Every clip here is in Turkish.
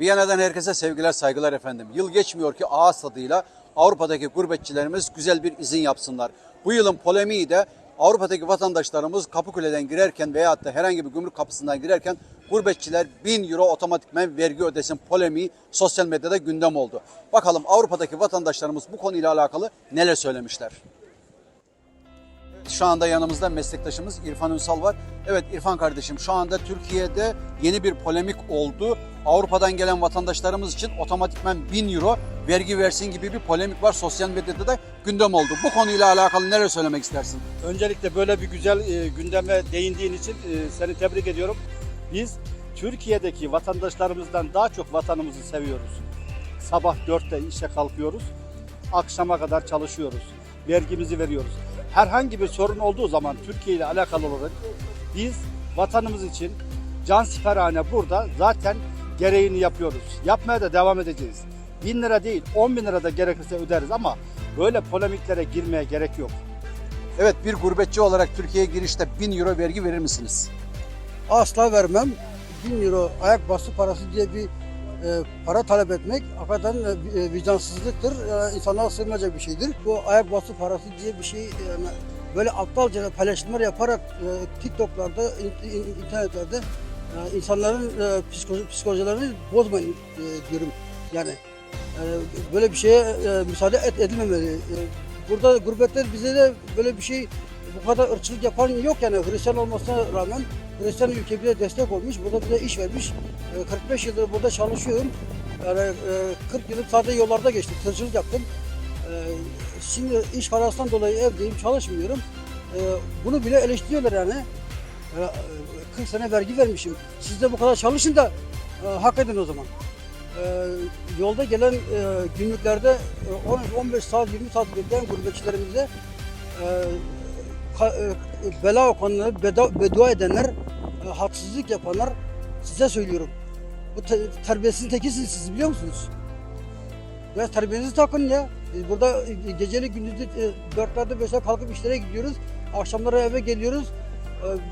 Viyana'dan herkese sevgiler saygılar efendim. Yıl geçmiyor ki ağız tadıyla Avrupa'daki gurbetçilerimiz güzel bir izin yapsınlar. Bu yılın polemiği de Avrupa'daki vatandaşlarımız Kapıkule'den girerken veyahut da herhangi bir gümrük kapısından girerken gurbetçiler 1000 euro otomatikmen vergi ödesin polemiği sosyal medyada gündem oldu. Bakalım Avrupa'daki vatandaşlarımız bu konuyla alakalı neler söylemişler. Şu anda yanımızda meslektaşımız İrfan Ünsal var. Evet İrfan kardeşim şu anda Türkiye'de yeni bir polemik oldu. Avrupa'dan gelen vatandaşlarımız için otomatikmen 1000 euro vergi versin gibi bir polemik var. Sosyal medyada da gündem oldu. Bu konuyla alakalı neler söylemek istersin? Öncelikle böyle bir güzel e, gündeme değindiğin için e, seni tebrik ediyorum. Biz Türkiye'deki vatandaşlarımızdan daha çok vatanımızı seviyoruz. Sabah 4'te işe kalkıyoruz. Akşama kadar çalışıyoruz. Vergimizi veriyoruz. Herhangi bir sorun olduğu zaman Türkiye ile alakalı olarak biz vatanımız için can siperhane burada zaten gereğini yapıyoruz. Yapmaya da devam edeceğiz. 1000 lira değil 10 bin lira da gerekirse öderiz ama böyle polemiklere girmeye gerek yok. Evet bir gurbetçi olarak Türkiye'ye girişte 1000 euro vergi verir misiniz? asla vermem. 1000 euro ayak bastı parası diye bir e, para talep etmek hakikaten e, e, vicdansızlıktır. E, insanlara sığmayacak bir şeydir. Bu ayak bastı parası diye bir şey yani böyle aptalca paylaşımlar yaparak e, TikTok'larda, in- in- internetlerde e, insanların e, psikolo- psikolojilerini bozmayın e, diyorum. Yani e, böyle bir şeye e, müsaade et, edilmemeli. E, burada gurbetler bize de böyle bir şey bu kadar ırkçılık yapan yok yani Hristiyan olmasına rağmen Hristiyan ülke bize destek olmuş. Burada bize iş vermiş. E, 45 yıldır burada çalışıyorum. Yani e, 40 yılım sadece yollarda geçti. Tırcılık yaptım. E, Şimdi iş parasından dolayı evdeyim, çalışmıyorum. E, Bunu bile eleştiriyorlar yani. E, 40 sene vergi vermişim. Siz de bu kadar çalışın da e, hak edin o zaman. E, Yolda gelen e, günlüklerde e, 15 saat, 20 saat bekleyen gurbetçilerimize e, e, bela okanları, beda, beddua edenler, e, haksızlık yapanlar size söylüyorum. Bu te, terbiyesiz tekisiniz siz biliyor musunuz? Biraz terbiyenizi takın ya. Biz burada e, geceli gündüzü e, dörtlerde beşte kalkıp işlere gidiyoruz. Akşamları eve geliyoruz.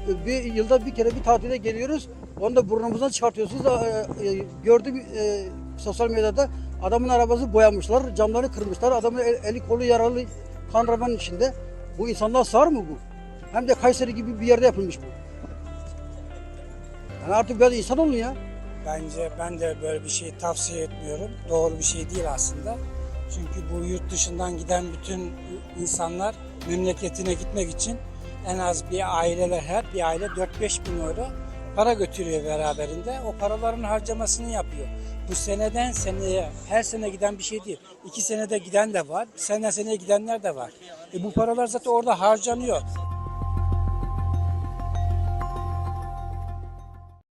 E, Bir yılda bir kere bir tatile geliyoruz. Onu da burnumuzdan çıkartıyorsunuz. E, e, Gördüm e, sosyal medyada adamın arabası boyamışlar, camları kırmışlar. Adamın el- eli kolu yaralı kan revan içinde. Bu insanlar sağır mı bu? Hem de Kayseri gibi bir yerde yapılmış bu. Yani artık biraz insan olun ya. Bence ben de böyle bir şey tavsiye etmiyorum. Doğru bir şey değil aslında. Çünkü bu yurt dışından giden bütün insanlar memleketine gitmek için en az bir aileler her bir aile 4-5 bin euro para götürüyor beraberinde. O paraların harcamasını yapıyor. Bu seneden seneye her sene giden bir şey değil. İki senede giden de var. Sene seneye gidenler de var. E bu paralar zaten orada harcanıyor.